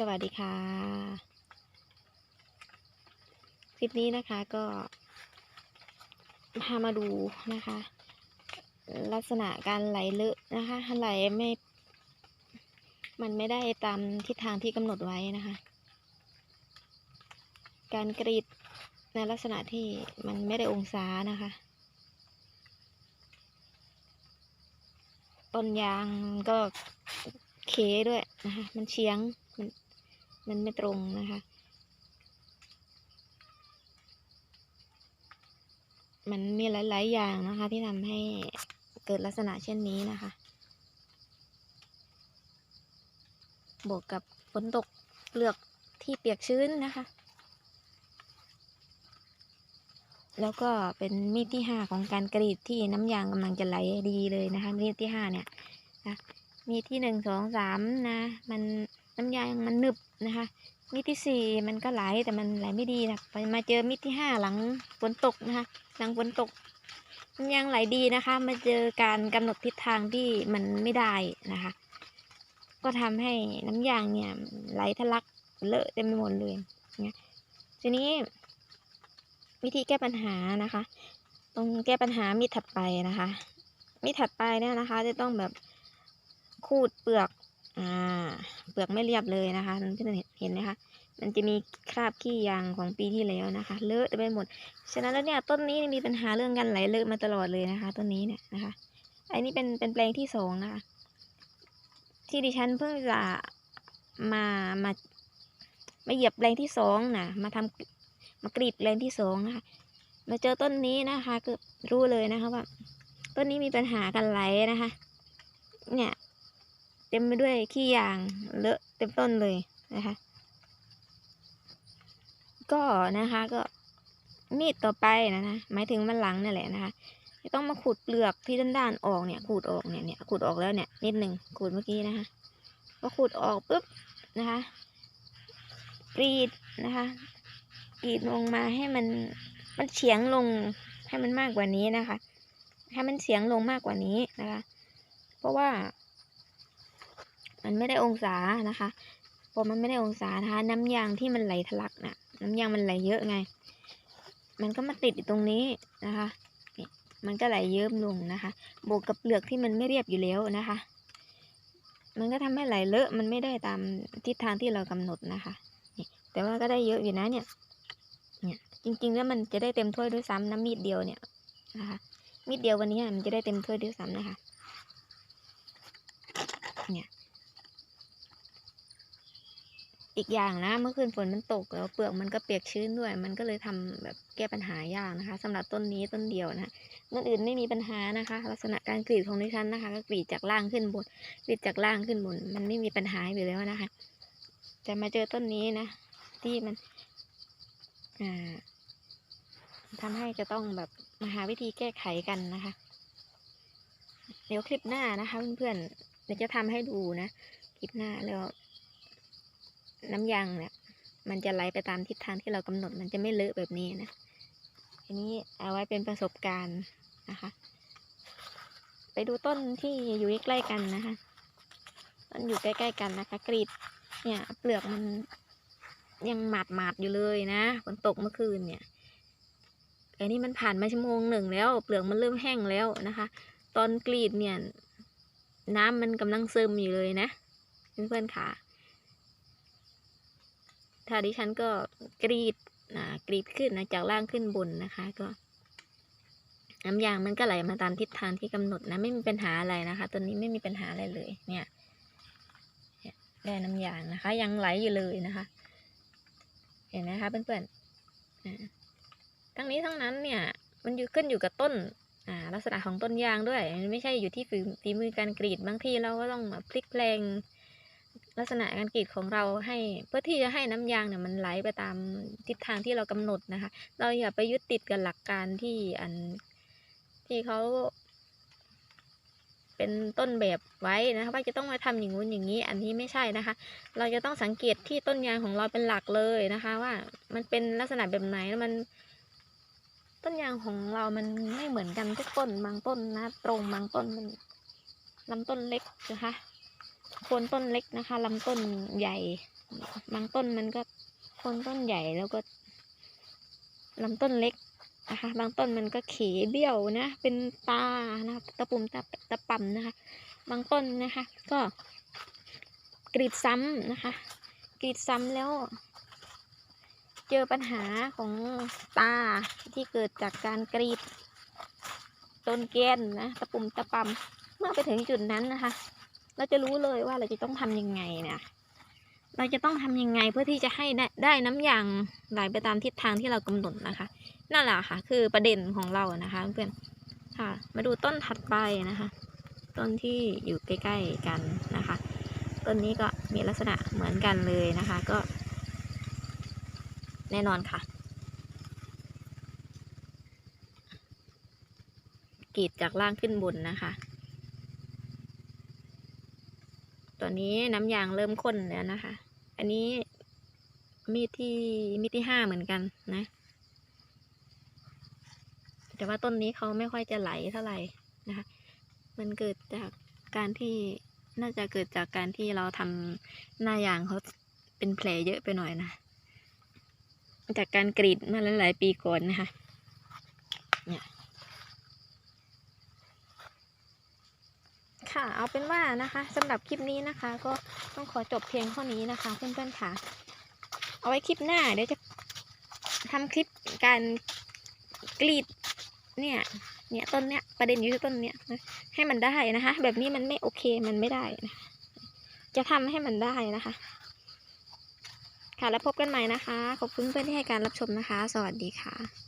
สวัสดีค่ะ คลิปนี้นะคะก็พามาดูนะคะ ลักษณะการไหลเลอะนะคะไหลไม่ มันไม่ได้ตามทิศทางที่กำหนดไว้นะคะ การกรีดในลักษณะที่มันไม่ได้องศานะคะต้นยางก็เคด้วยนะคะมันเฉียง มันไม่ตรงนะคะ มันมีหลาย ๆ อย่างนะคะ ที่ทำให้เกิดลักษณะเช่นนี้นะคะ บวกกับฝนตกเปลือกที่เปียกชื้นนะคะ แล้วก็เป็นมีดที่ห้าของการกรีดที่น้ำยางกำลังจะไหลดีเลยนะคะ มีดที่ห้าเนี่ยนะมีที่หนึ่งสองสามนะ มันน้ำยางมันหนึบ นะคะมีดที่สี่มันก็ไหลแต่มันไหลไม่ดีนะพอมาเจอมีดที่ห้าหลังฝนตกนะคะหลังฝนตกน้ำยางไหลดีนะคะ มาเจอการกำหนดทิศทางที่มันไม่ได้นะคะ ก็ทำให้น้ำยางเนี่ยไหลทะลักเลอะเต็มไปหมดเลยเนี่ยทีนี้ วิธีแก้ปัญหานะคะ ตรงแก้ปัญหามีดถัดไปนะคะมีดถัดไปเนี่ยนะคะ จะต้องแบบขูดเปลือก อ่าเปลือกไม่เรียบเลยนะคะเพื่อนเห็นไหมคะมันจะมีคราบขี้ยางของปีที่แล้วนะคะ เลอะเต็มไปหมด ฉะนั้นแล้วเนี่ยต้นนี้มีปัญหาเรื่องการไหลเลอะมาตลอดเลยนะคะ ต้นนี้เนี่ยนะคะ อันนี้เป็นเป็นแปลงที่สองนะคะ ที่ดิฉันเพิ่งจะมามามาเหยียบแปลงที่สองนะมาทำมากรีดแรงที่สองนะคะ มาเจอต้นนี้นะคะก็รู้เลยนะคะว่าต้นนี้มีปัญหากันไหลนะคะ เนี่ย ต็มไปด้วยขี้ยางเลอะเต็มต้นเลยนะคะ ก็นะคะก็มีดต่อไปนะนะหมายถึงมันหลังนี่แหละนะคะจะต้องมาขูดเปลือกที่ด้านๆออกเนี่ยขูดออกเนี่ยเนี่ยขูดออกแล้วเนี่ยนิดหนึ่งขูดเมื่อกี้นะคะพอขูดออกปุ๊บนะคะกรีดนะคะกรีดลงมาให้มันมันเฉียงลงให้มันมากกว่านี้นะคะ ให้มันเฉียงลงมากกว่านี้นะคะ เพราะว่า มันไม่ได้องศานะคะพอมันไม่ได้องศานะคะน้ำยางที่มันไหลทะลักนะ่ะ น้ำยางมันไหลเยอะไง มันก็มาติดอยู่ตรงนี้นะคะมันก็ไหลเยิ้มลงนะคะ บวกกับเปลือกที่มันไม่เรียบอยู่แล้วนะคะ มันก็ทำให้ไหลเลอะมันไม่ได้ตามทิศทางที่เรากำหนดนะคะแต่ว่าก็ได้เยอะอยู่นะเนี่ยเนี่ยจริงๆแล้วมันจะได้เต็มถ้วยด้วยซ้ำน้ำมีดเดียวเนี่ยนะคะมีดเดียววันนี้มันจะได้เต็มถ้วยด้วยซ้ำนะคะ เนี่ย อีกอย่างนะ เมื่อคืนฝนมันตกแล้วเปลือกมันก็เปียกชื้นด้วย มันก็เลยทำแบบแก้ปัญหายากนะคะสำหรับต้นนี้ต้นเดียวนะต้นอื่นไม่มีปัญหานะคะ ลักษณะการกรีดของดิฉันนะคะ ก็กรีดจากล่างขึ้นบนกรีดจากล่างขึ้นบน มันไม่มีปัญหาอยู่แล้วนะคะแต่มาเจอต้นนี้นะ ที่มันอ่าทำให้จะต้องแบบมาหาวิธีแก้ไขกันนะคะ เดี๋ยวคลิปหน้านะคะเพื่อนๆเดี๋ยวจะทำให้ดูนะคลิปหน้าแล้ว น้ำยางเนี่ย มันจะไหลไปตามทิศทางที่เรากำหนด มันจะไม่เลอะแบบนี้นะอันนี้เอาไว้เป็นประสบการณ์นะคะ ไปดูต้นที่อยู่ใกล้ๆกันนะคะต้นอยู่ใกล้ๆกันนะคะ กรีดเนี่ยเปลือกมันยังหมาดหมาดอยู่เลยนะฝนตกเมื่อคืนเนี่ยไอ้นี่มันผ่านมาชั่วโมงหนึ่งแล้ว เปลือกมันเริ่มแห้งแล้วนะคะ ตอนกรีดเนี่ย น้ำมันกำลังซึมอยู่เลยนะเพื่อนๆค่ะ ถ้าดิฉันก็กรีดอ่ากรีดขึ้นนะจากล่างขึ้นบนนะคะ ก็น้ำยางมันก็ไหลมาตามทิศทางที่กำหนดนะไม่มีปัญหาอะไรนะคะ ตัวนี้ไม่มีปัญหาอะไรเลย เนี่ยได้น้ำยางนะคะ ยังไหลอยู่เลยนะคะ เห็นไหมคะเพื่อนๆทั้งนี้ทั้งนั้นเนี่ย มันอยู่ขึ้นอยู่กับต้นอ่าลักษณะของต้นยางด้วย ไม่ใช่อยู่ที่ฝีฝีมือการกรีดบางทีเราก็ต้องพลิกแปลง ลักษณะการกรีดของเราให้เพื่อที่จะให้น้ำยางเนี่ยมันไหลไปตามทิศทางที่เรากำหนดนะคะ เราอย่าไปยึดติดกับหลักการที่อันที่เขาเป็นต้นแบบไว้นะคะว่าจะต้องมาทำอย่างงู้นอย่างนี้ อันนี้ไม่ใช่นะคะ เราจะต้องสังเกตที่ต้นยางของเราเป็นหลักเลยนะคะ ว่ามันเป็นลักษณะแบบไหนแล้วมัน ต้นยางของเรามันไม่เหมือนกันทุกต้นบางต้นนะ ตรงบางต้นมันลำต้นเล็กนะคะ โคนต้นเล็กนะคะลำต้นใหญ่บางต้นมันก็โคนต้นใหญ่แล้วก็ลำต้นเล็กนะคะบางต้นมันก็เขเบี้ยวนะ เป็นตานะคะตะปุ่มตะตะป่ำนะคะ บางต้นนะคะ ก็กรีดซ้ำนะคะกรีดซ้ำแล้ว เจอปัญหาของตาที่เกิดจากการกรีดต้นแกนนะตะปุ่มตะปำเมื่อไปถึงจุดนั้นนะคะ เราจะรู้เลยว่าเราจะต้องทำยังไงเนี่ยเราจะต้องทำยังไงเพื่อที่จะให้ได้ได้น้ำยางไหลไปตามทิศทางที่เรากำหนดนะคะ นั่นแหละค่ะ คือประเด็นของเรานะคะเพื่อนค่ะ มาดูต้นถัดไปนะคะ ต้นที่อยู่ใกล้ๆกันนะคะ ต้นนี้ก็มีลักษณะเหมือนกันเลยนะคะ ก็ แน่นอนค่ะกรีดจากล่างขึ้นบนนะคะ ต อนนี้น้ำยางเริ่มข้นแล้วนะคะ อันนี้มีดที่มีดที่ห้าเหมือนกันนะ แต่ว่าต้นนี้เขาไม่ค่อยจะไหลเท่าไหร่นะคะ มันเกิดจากการที่น่าจะเกิดจากการที่เราทำหน้ายางเขาเป็นแผลเยอะไปหน่อยนะ จากการกรีดมาหลายๆปีก่อนนะคะ เนี่ย ค่ะ เอาเป็นว่านะคะสำหรับคลิปนี้นะคะ ก็ต้องขอจบเพียงเท่านี้นะคะ เพื่อนๆค่ะ เอาไว้คลิปหน้าเดี๋ยวจะทำคลิปการกรีดเนี่ยเนี่ยต้นเนี้ยประเด็นอยู่ที่ต้นเนี้ยนะให้มันได้นะคะ แบบนี้มันไม่โอเคมันไม่ได้นะคะจะทำให้มันได้นะคะ ค่ะแล้วพบกันใหม่นะคะ ขอบคุณเพื่อนที่ให้การรับชมนะคะ สวัสดีค่ะ